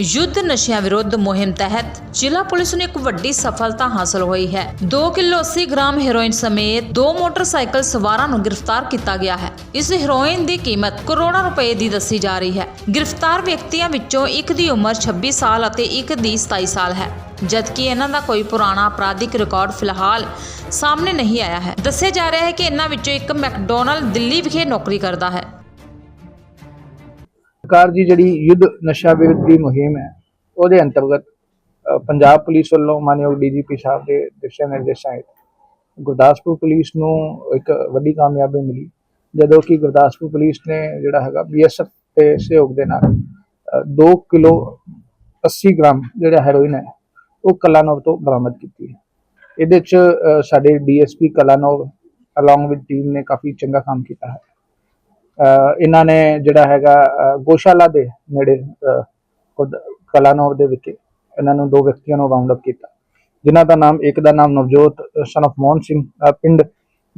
ਯੁੱਧ ਨਸ਼ਿਆਂ ਵਿਰੁੱਧ ਮੁਹਿੰਮ ਤਹਿਤ ਜ਼ਿਲ੍ਹਾ ਪੁਲਿਸ ਨੂੰ ਇੱਕ ਵੱਡੀ ਸਫਲਤਾ ਹਾਸਲ ਹੋਈ ਹੈ। 2 ਕਿਲੋ 80 ਗ੍ਰਾਮ ਹੈਰੋਇਨ ਸਮੇਤ ਦੋ ਮੋਟਰਸਾਈਕਲ ਸਵਾਰਾਂ ਨੂੰ ਗ੍ਰਿਫਤਾਰ ਕੀਤਾ ਗਿਆ ਹੈ। ਇਸ ਹੈਰੋਇਨ ਦੀ ਕੀਮਤ ਕਰੋੜਾਂ ਰੁਪਏ ਦੀ ਦੱਸੀ ਜਾ ਰਹੀ ਹੈ। ਗ੍ਰਿਫਤਾਰ ਵਿਅਕਤੀਆਂ ਵਿੱਚੋਂ ਇੱਕ ਦੀ ਉਮਰ 26 ਸਾਲ ਅਤੇ ਇੱਕ ਦੀ 27 ਸਾਲ ਹੈ। ਜਦਕਿ ਇਹਨਾਂ ਦਾ ਕੋਈ ਪੁਰਾਣਾ ਅਪਰਾਧਿਕ ਰਿਕਾਰਡ ਫਿਲਹਾਲ ਸਾਹਮਣੇ ਨਹੀਂ ਆਇਆ ਹੈ। ਦੱਸਿਆ ਜਾ ਰਿਹਾ ਹੈ ਕਿ ਇਹਨਾਂ ਵਿੱਚੋਂ ਇੱਕ ਮੈਕਡੋਨਲਡ ਦਿੱਲੀ ਵਿਖੇ ਨੌਕਰੀ ਕਰਦਾ ਹੈ। ਸਰਕਾਰ ਜੀ ਜਿਹੜੀ ਯੁੱਧ ਨਸ਼ਾ ਵਿਰੁੱਧ ਦੀ ਮੁਹਿੰਮ ਹੈ ਉਹਦੇ ਅੰਤਰਗਤ ਪੰਜਾਬ ਪੁਲਿਸ ਵੱਲੋਂ ਮਾਨਯੋਗ ਡੀਜੀਪੀ ਸਾਹਿਬ ਦੇ ਦਿਸ਼ਾ ਨਿਰਦੇਸ਼ਾਂ ਹੇਠ ਗੁਰਦਾਸਪੁਰ ਪੁਲਿਸ ਨੂੰ ਇੱਕ ਵੱਡੀ ਕਾਮਯਾਬੀ ਮਿਲੀ। ਜਦੋਂ ਕਿ ਗੁਰਦਾਸਪੁਰ ਪੁਲਿਸ ਨੇ ਜਿਹੜਾ ਹੈਗਾ ਬੀਐਸਐਫ ਦੇ ਸਹਿਯੋਗ ਦੇ ਨਾਲ 2 ਕਿਲੋ 80 ਗ੍ਰਾਮ ਜਿਹੜਾ ਹੈਰੋਇਨ ਹੈ ਉਹ ਕਲਾਨੌਰ ਤੋਂ ਬਰਾਮਦ ਕੀਤੀ ਹੈ। ਇਹਦੇ ਚ ਅ, ਸਾਡੇ DSP Kalanaur along with team ਨੇ ਕਾਫੀ ਚੰਗਾ ਕੰਮ ਕੀਤਾ ਹੈ। ਇਹਨਾਂ ਨੇ ਜਿਹੜਾ ਹੈਗਾ ਗੋਸ਼ਾਲਾ ਦੇ ਨੇੜੇ ਖੁਦ ਕਲਾਨੌਰ ਦੇ ਵਿਖੇ ਇਹਨਾਂ ਨੂੰ ਦੋ ਵਿਅਕਤੀਆਂ ਨੂੰ ਰਾਉਂਡ ਅਪ ਕੀਤਾ, ਜਿਨ੍ਹਾਂ ਦਾ ਨਾਮ, ਇੱਕ ਦਾ ਨਾਮ ਨਵਜੋਤ ਸਨ of ਮੋਹਨ ਸਿੰਘ, ਅਹ ਪਿੰਡ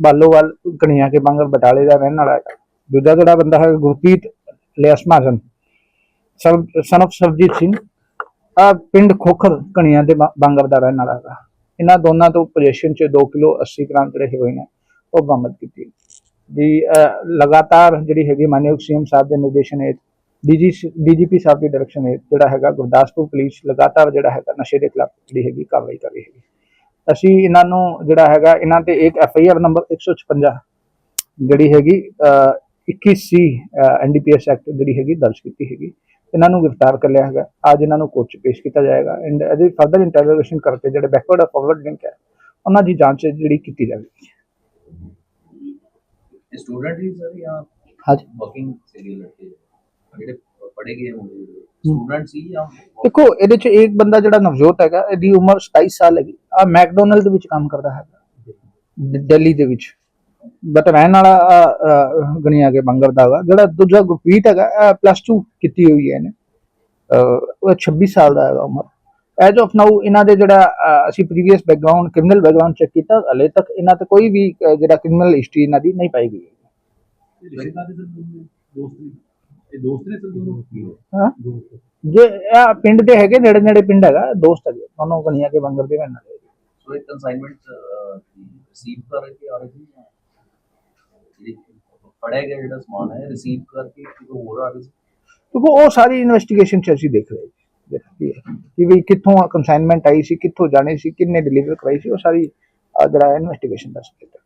ਬਾਲੋਵਾਲ, ਕਣੀਆਂ ਕੇ ਬੰਗਰ ਬਟਾਲੇ ਦਾ ਰਹਿਣ ਵਾਲਾ ਹੈ ਦੂਜਾ ਜਿਹੜਾ ਬੰਦਾ ਹੈ ਗੁਰਪ੍ਰੀਤ ਲਿਆਸ ਮਹਾਜਨ ਸਨ of ਸਰਜੀਤ ਸਿੰਘ ਆ ਪਿੰਡ ਖੋਖਰ, ਕਣੀਆਂ ਦੇ ਬਾ- ਬਾਂਗਰ ਦਾ ਰਹਿਣ ਵਾਲਾ ਹੈਗਾ। ਇਹਨਾਂ ਦੋਨਾਂ ਤੋਂ ਪੋਜੀਸ਼ਨ 'ਚ 2 ਕਿਲੋ 80 ਗ੍ਰਾਮ ਜਿਹੜੇ ਹੈਰੋਇਨ ਹੈ, ਉਹ ਬਰਾਮਦ ਕੀਤੀ। ਦੀ ਲਗਾਤਾਰ ਜਿਹੜੀ ਹੈਗੀ ਮਾਨਯੋਗ ਸੀਐਮ ਸਾਹਿਬ ਦੇ ਨਿਰਦੇਸ਼ਨ ਹੇਠ ਡੀਜੀ ਡੀਜੀਪੀ ਸਾਹਿਬ ਦੀ ਡਾਇਰੈਕਸ਼ਨ ਹੇਠ ਜਿਹੜਾ ਹੈਗਾ ਗੁਰਦਾਸਪੁਰ ਪੁਲਿਸ ਲਗਾਤਾਰ ਜਿਹੜਾ ਹੈਗਾ ਨਸ਼ੇ ਦੇ ਖਿਲਾਫ ਜਿਹੜੀ ਹੈਗੀ ਕਾਰਵਾਈ ਕਰ ਰਹੀ ਹੈਗੀ। ਅਸੀਂ ਇਹਨਾਂ ਨੂੰ ਜਿਹੜਾ ਹੈਗਾ ਇਹਨਾਂ ਤੇ ਇੱਕ ਐਫ ਆਈ ਆਰ ਨੰਬਰ 156 ਜਿਹੜੀ ਹੈਗੀ ਅਹ, 21 ਸੀ ਐਨਡੀਪੀਐਸ ਐਕਟ ਜਿਹੜੀ ਹੈਗੀ ਦਰਜ ਕੀਤੀ ਹੈਗੀ। ਇਹਨਾਂ ਨੂੰ ਗ੍ਰਿਫਤਾਰ ਕਰ ਲਿਆ ਹੈਗਾ। ਅੱਜ ਇਹਨਾਂ ਨੂੰ ਕੋਰਟ 'ਚ ਪੇਸ਼ ਕੀਤਾ ਜਾਏਗਾ। ਐਂਡ ਇਹਦੀ ਫਰਦਰ ਇੰਟਰੋਗੇਸ਼ਨ ਕਰਕੇ ਜਿਹੜੇ ਬੈਕਵਰਡ ਔਰ ਫਾਰਵਰਡ ਲਿੰਕ ਹੈ ਉਹਨਾਂ ਦੀ ਜਾਂਚ ਜਿਹੜੀ ਕੀਤੀ ਜਾਵੇਗੀ। स्टूडेंट ही सर या ਹਾਂਜੀ वर्किंग से लिए लड़के ਜਿਹੜੇ ਪੜ੍ਹੇ ਗਏ ਹੋਣਗੇ ਸਟੂਡੈਂਟ ਸੀ ਜਾਂ ਦੇਖੋ ਇਹਦੇ ਚ ਇੱਕ ਬੰਦਾ ਜਿਹੜਾ ਨਵਜੋਤ ਹੈਗਾ ਇਹਦੀ ਉਮਰ 27 ਸਾਲ ਹੈਗੀ ਆ ਮੈਕਡੋਨਲਡ ਦੇ ਵਿੱਚ ਕੰਮ ਕਰਦਾ ਹੈਗਾ ਦ- ਦਿੱਲੀ ਦੇ ਵਿੱਚ ਬਟ ਰਹਿਣ ਵਾਲਾ ਅਹ, ਅਹ, ਗਣਿਆ ਕੇ ਬੰਗਰ ਦਾ ਹੈਗਾ ਜਿਹੜਾ ਦੂਜਾ ਗੁਰਪ੍ਰੀਤ ਹੈਗਾ ਪਲੱਸ 2 ਕੀਤੀ ਹੋਈ ਹੈ ਇਹਨੇ ਅਹ, ਉਹ 26 ਸਾਲ ਦਾ ਹੈਗਾ ਉਮਰ ਐਜ ਆਫ ਨਾਊ ਇਹਨਾਂ ਦੇ ਜਿਹੜਾ ਅਸੀਂ previous background criminal background check ਕੀਤਾ ਹਲੇ ਤੱਕ ਇਹਨਾਂ ਤੇ ਕੋਈ ਵੀ ਜਿਹੜਾ ਕ੍ਰਿਮੀਨਲ ਹਿਸਟਰੀ ਇਹਨਾਂ ਦੀ ਨਹੀਂ ਪਾਈ ਗਈ ਹੈ। ਹਾਂ? ਜੇ ਇਹ ਪਿੰਡ ਦੇ ਹੈਗੇ ਨੇੜੇ ਨੇੜੇ ਪਿੰਡ ਹੈਗਾ ਦੋਸਤ ਹੈਗੇ ਦੋਨੋਂ ਗਣਿਆ ਕੇ ਬੰਗਰ ਦੇ ਵਾਲੇ। ਸੋ ਇਹ ਕਨਸਾਈਨਮੈਂਟ ਰਿਸੀਵ ਕਰਕੇ ਆ ਰਹੇ ਜਿਹੜੀ ਪੜਿਆ ਗਿਆ ਜਿਹੜਾ ਸਮਾਨ ਹੈ ਰਿਸੀਵ ਕਰਕੇ ਕਿਤੋਂ ਹੋਰ ਆ ਰਿਹਾ ਸੀ? ਕਿਉਂਕਿ ਉਹ ਸਾਰੀ ਇਨਵੈਸਟੀਗੇਸ਼ਨ ਚ ਅਸੀਂ ਦੇਖ ਰਹੇ ਹਾਂ। ਦੇਖੀ ਹੈ ਕਿ ਵੀ ਕਿੱਥੋਂ ਕੰਸਾਈਨਮੈਂਟ ਆਈ ਸੀ ਕਿੱਥੋਂ ਜਾਣੀ ਸੀ ਕਿੰਨੇ ਡਿਲੀਵਰ ਕਰਾਈ ਸੀ ਉਹ ਸਾਰੀ ਅਹ, ਜਿਹੜਾ ਇਨਵੈਸਟੀਗੇਸ਼ਨ ਦਾ ਸਬਜੈਕਟ ਹੈ